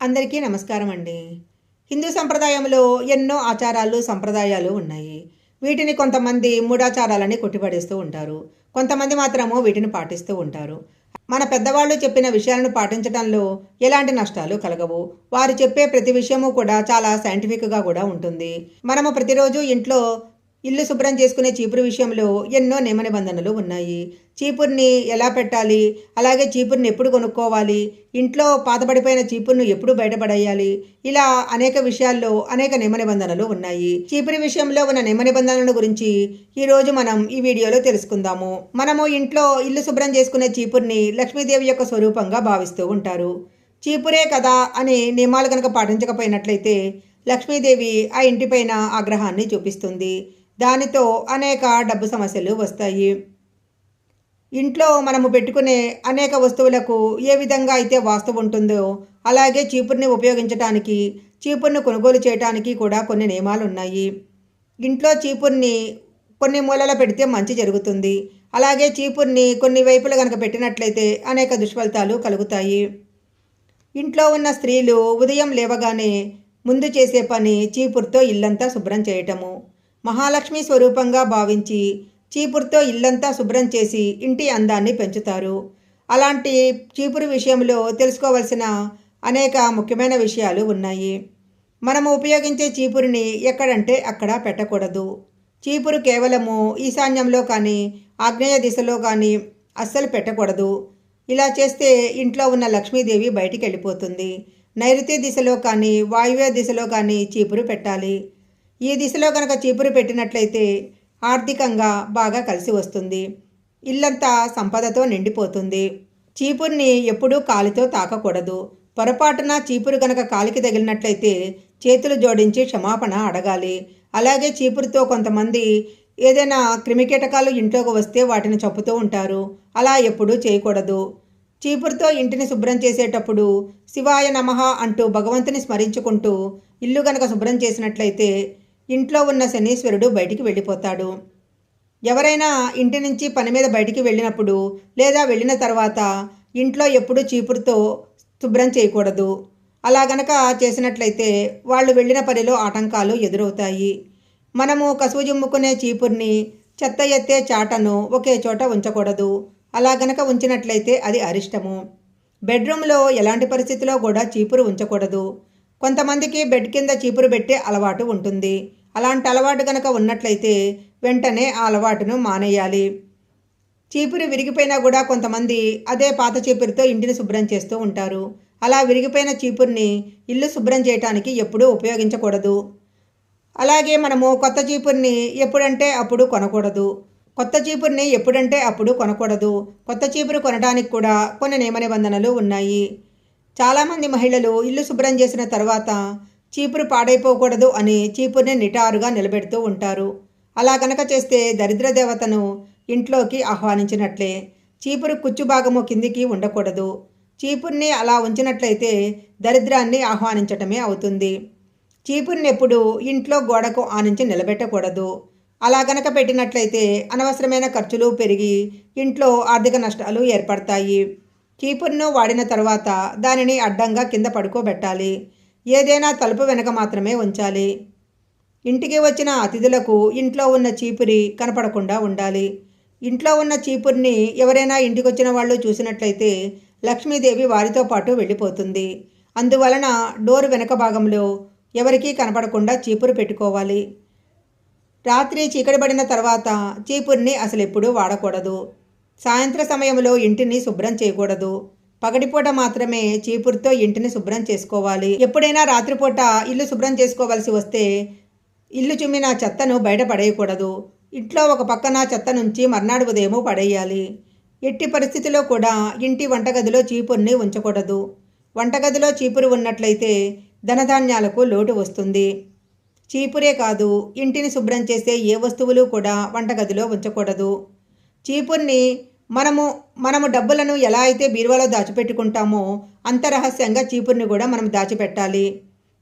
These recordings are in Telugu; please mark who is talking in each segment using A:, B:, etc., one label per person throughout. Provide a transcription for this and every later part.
A: అందరికీ నమస్కారం అండి హిందూ సంప్రదాయంలో ఎన్నో ఆచారాలు సంప్రదాయాలు ఉన్నాయి. వీటిని కొంతమంది మూఢాచారాలని కొట్టిపడేస్తూ ఉంటారు. కొంతమంది మాత్రము వీటిని పాటిస్తూ ఉంటారు. మన పెద్దవాళ్ళు చెప్పిన విషయాలను పాటించడంలో ఎలాంటి నష్టాలు కలగవు. వారు చెప్పే ప్రతి విషయము కూడా చాలా సైంటిఫిక్గా కూడా ఉంటుంది. మనము ప్రతిరోజు ఇంట్లో ఇల్లు శుభ్రం చేసుకునే చీపురు విషయంలో ఎన్నో నియమ నిబంధనలు ఉన్నాయి. చీపుర్ని ఎలా పెట్టాలి? అలాగే చీపుర్ని ఎప్పుడు కొనుక్కోవాలి? ఇంట్లో పాతబడిపోయిన చీపుర్ను ఎప్పుడు బయటపడేయాలి? ఇలా అనేక విషయాల్లో అనేక నియమ నిబంధనలు ఉన్నాయి. చీపురు విషయంలో ఉన్న నియమ నిబంధనల గురించి ఈరోజు మనం ఈ వీడియోలో తెలుసుకుందాము. మనము ఇంట్లో ఇల్లు శుభ్రం చేసుకునే చీపుర్ని లక్ష్మీదేవి యొక్క స్వరూపంగా భావిస్తూ ఉంటారు. చీపురే కదా అని నియమాలు కనుక పాటించకపోయినట్లయితే లక్ష్మీదేవి ఆ ఇంటిపైన ఆగ్రహాన్ని చూపిస్తుంది. దానితో అనేక డబ్బు సమస్యలు వస్తాయి. ఇంట్లో మనము పెట్టుకునే అనేక వస్తువులకు ఏ విధంగా అయితే వాస్తు ఉంటుందో అలాగే చీపుర్ని ఉపయోగించడానికి చీపుర్ని కొనుగోలు చేయడానికి కూడా కొన్ని నియమాలు ఉన్నాయి. ఇంట్లో చీపుర్ని కొన్ని మూలల పెడితే మంచి జరుగుతుంది. అలాగే చీపుర్ని కొన్ని వైపులు కనుక పెట్టినట్లయితే అనేక దుష్ఫలితాలు కలుగుతాయి. ఇంట్లో ఉన్న స్త్రీలు ఉదయం లేవగానే ముందు చేసే పని చీపురుతో ఇల్లంతా శుభ్రం చేయటము. మహాలక్ష్మి స్వరూపంగా భావించి చీపురుతో ఇల్లంతా శుభ్రం చేసి ఇంటి అందాన్ని పెంచుతారు. అలాంటి చీపురు విషయంలో తెలుసుకోవలసిన అనేక ముఖ్యమైన విషయాలు ఉన్నాయి. మనము ఉపయోగించే చీపురుని ఎక్కడంటే అక్కడ పెట్టకూడదు. చీపురు కేవలము ఈశాన్యంలో కానీ ఆగ్నేయ దిశలో కానీ అస్సలు పెట్టకూడదు. ఇలా చేస్తే ఇంట్లో ఉన్న లక్ష్మీదేవి బయటికి వెళ్ళిపోతుంది నైరుతి దిశలో కానీ వాయువ్య దిశలో కానీ చీపురు పెట్టాలి. ఈ దిశలో కనుక చీపురు పెట్టినట్లయితే ఆర్థికంగా బాగా కలిసి వస్తుంది. ఇల్లంతా సంపదతో నిండిపోతుంది. చీపుర్ని ఎప్పుడూ కాలితో తాకకూడదు. పొరపాటున చీపురు కనుక కాలికి తగిలినట్లయితే చేతులు జోడించి క్షమాపణ అడగాలి. అలాగే చీపురుతో కొంతమంది ఏదైనా క్రిమికీటకాలు ఇంట్లోకి వస్తే వాటిని చంపుతూ ఉంటారు. అలా ఎప్పుడూ చేయకూడదు. చీపురుతో ఇంటిని శుభ్రం చేసేటప్పుడు శివాయ నమః అంటూ భగవంతుని స్మరించుకుంటూ ఇల్లు గనక శుభ్రం చేసినట్లయితే ఇంట్లో ఉన్న శనీశ్వరుడు బయటికి వెళ్ళిపోతాడు. ఎవరైనా ఇంటి నుంచి పని మీద బయటికి వెళ్ళినప్పుడు లేదా వెళ్ళిన తర్వాత ఇంట్లో ఎప్పుడూ చీపురుతో శుభ్రం చేయకూడదు. అలా గనక చేసినట్లయితే వాళ్ళు వెళ్ళిన పనిలో ఆటంకాలు ఎదురవుతాయి. మనము కసువు జుమ్ముకునే చీపుర్ని చెత్త ఎత్తే చాటను ఒకే చోట ఉంచకూడదు. అలా గనక ఉంచినట్లయితే అది అరిష్టము. బెడ్రూమ్లో ఎలాంటి పరిస్థితిలో కూడా చీపురు ఉంచకూడదు. కొంతమందికి బెడ్ కింద చీపురు పెట్టే అలవాటు ఉంటుంది. అలాంటి అలవాటు కనుక ఉన్నట్లయితే వెంటనే ఆ అలవాటును మానేయాలి. చీపురు విరిగిపోయినా కూడా కొంతమంది అదే పాత చీపురుతో ఇంటిని శుభ్రం చేస్తూ ఉంటారు. అలా విరిగిపోయిన చీపుర్ని ఇల్లు శుభ్రం చేయటానికి ఎప్పుడూ ఉపయోగించకూడదు. అలాగే మనము కొత్త చీపుర్ని ఎప్పుడంటే అప్పుడు కొనకూడదు. కొత్త చీపుర్ని ఎప్పుడంటే అప్పుడు కొనకూడదు. కొత్త చీపురు కొనడానికి కూడా కొన్ని నియమ నిబంధనలు ఉన్నాయి. చాలామంది మహిళలు ఇల్లు శుభ్రం చేసిన తర్వాత చీపురు పాడైపోకూడదు అని చీపుర్ని నిటారుగా నిలబెడుతూ ఉంటారు. అలా కనుక చేస్తే దరిద్ర దేవతను ఇంట్లోకి ఆహ్వానించినట్లే చీపురు కుచ్చు భాగము కిందికి ఉండకూడదు. చీపుర్ని అలా ఉంచినట్లయితే దరిద్రాన్ని ఆహ్వానించటమే అవుతుంది. చీపుర్ని ఎప్పుడు ఇంట్లో గోడకు ఆనించి నిలబెట్టకూడదు. అలా గనక పెట్టినట్లయితే అనవసరమైన ఖర్చులు పెరిగి ఇంట్లో ఆర్థిక నష్టాలు ఏర్పడతాయి. చీపుర్ను వాడిన తర్వాత దానిని అడ్డంగా కింద పడుకోబెట్టాలి. ఏదైనా తలుపు వెనక మాత్రమే ఉంచాలి. ఇంటికి వచ్చిన అతిథులకు ఇంట్లో ఉన్న చీపురి కనపడకుండా ఉండాలి. ఇంట్లో ఉన్న చీపుర్ని ఎవరైనా ఇంటికి వచ్చిన వాళ్ళు చూసినట్లయితే లక్ష్మీదేవి వారితో పాటు వెళ్ళిపోతుంది. అందువలన డోర్ వెనక భాగంలో ఎవరికీ కనపడకుండా చీపురు పెట్టుకోవాలి. రాత్రి చీకటిపడిన తర్వాత చీపురిని అసలు ఎప్పుడూ వాడకూడదు. సాయంత్ర సమయంలో ఇంటిని శుభ్రం చేయకూడదు. పగటిపూట మాత్రమే చీపురుతో ఇంటిని శుభ్రం చేసుకోవాలి. ఎప్పుడైనా రాత్రిపూట ఇల్లు శుభ్రం చేసుకోవాల్సి వస్తే ఇల్లు చుమ్మిన చెత్తను బయట పడేయకూడదు. ఇంట్లో ఒక పక్కన చెత్త నుంచి మర్నాడు ఉదయము పడేయాలి. ఎట్టి పరిస్థితిలో కూడా ఇంటి వంటగదిలో చీపుర్ని ఉంచకూడదు. వంటగదిలో చీపురు ఉన్నట్లయితే ధనధాన్యాలకు లోటు వస్తుంది. చీపురే కాదు ఇంటిని శుభ్రం చేసే ఏ వస్తువులు కూడా వంటగదిలో ఉంచకూడదు. చీపుర్ని మనము మనము డబ్బులను ఎలా అయితే బీరువాలో దాచిపెట్టుకుంటామో అంత రహస్యంగా చీపుర్ని కూడా మనం దాచిపెట్టాలి.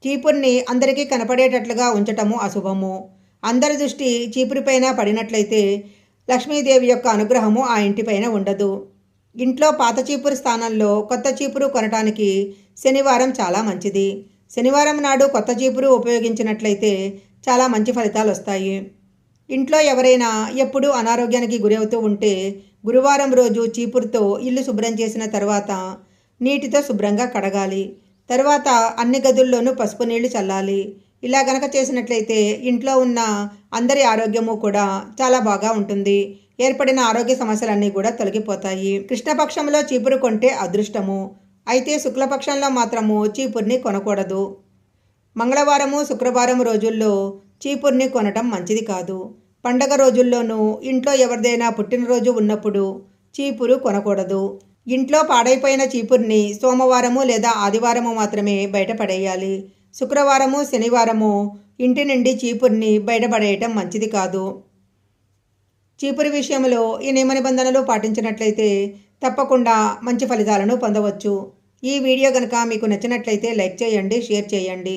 A: చీపుర్ని అందరికీ కనపడేటట్లుగా ఉంచటము అశుభము. అందరి దృష్టి చీపురిపైన పడినట్లయితే లక్ష్మీదేవి యొక్క అనుగ్రహము ఆ ఇంటిపైన ఉండదు. ఇంట్లో పాత చీపురు స్థానంలో కొత్త చీపురు కొనటానికి శనివారం చాలా మంచిది. శనివారం నాడు కొత్త చీపురు ఉపయోగించినట్లయితే చాలా మంచి ఫలితాలు వస్తాయి. ఇంట్లో ఎవరైనా ఎప్పుడూ అనారోగ్యానికి గురవుతూ ఉంటే గురువారం రోజు చీపురుతో ఇల్లు శుభ్రం చేసిన తర్వాత నీటితో శుభ్రంగా కడగాలి. తర్వాత అన్ని గదుల్లోనూ పసుపు నీళ్ళు చల్లాలి. ఇలా గనక చేసినట్లయితే ఇంట్లో ఉన్న అందరి ఆరోగ్యము కూడా చాలా బాగా ఉంటుంది. ఏర్పడిన ఆరోగ్య సమస్యలన్నీ కూడా తొలగిపోతాయి. కృష్ణపక్షంలో చీపురు కొంటే అదృష్టము. అయితే శుక్లపక్షంలో మాత్రము చీపుర్ని కొనకూడదు. మంగళవారము శుక్రవారం రోజుల్లో చీపుర్ని కొనటం మంచిది కాదు. పండగ రోజుల్లోనూ ఇంట్లో ఎవరిదైనా పుట్టినరోజు ఉన్నప్పుడు చీపురు కొనకూడదు. ఇంట్లో పాడైపోయిన చీపుర్ని సోమవారము లేదా ఆదివారము మాత్రమే బయటపడేయాలి శుక్రవారము శనివారము ఇంటి నుండి చీపుర్ని బయటపడేయటం మంచిది కాదు. చీపురు విషయంలో ఈ నియమ నిబంధనలు పాటించినట్లయితే తప్పకుండా మంచి ఫలితాలను పొందవచ్చు. ఈ వీడియో కనుక మీకు నచ్చినట్లయితే లైక్ చేయండి షేర్ చేయండి.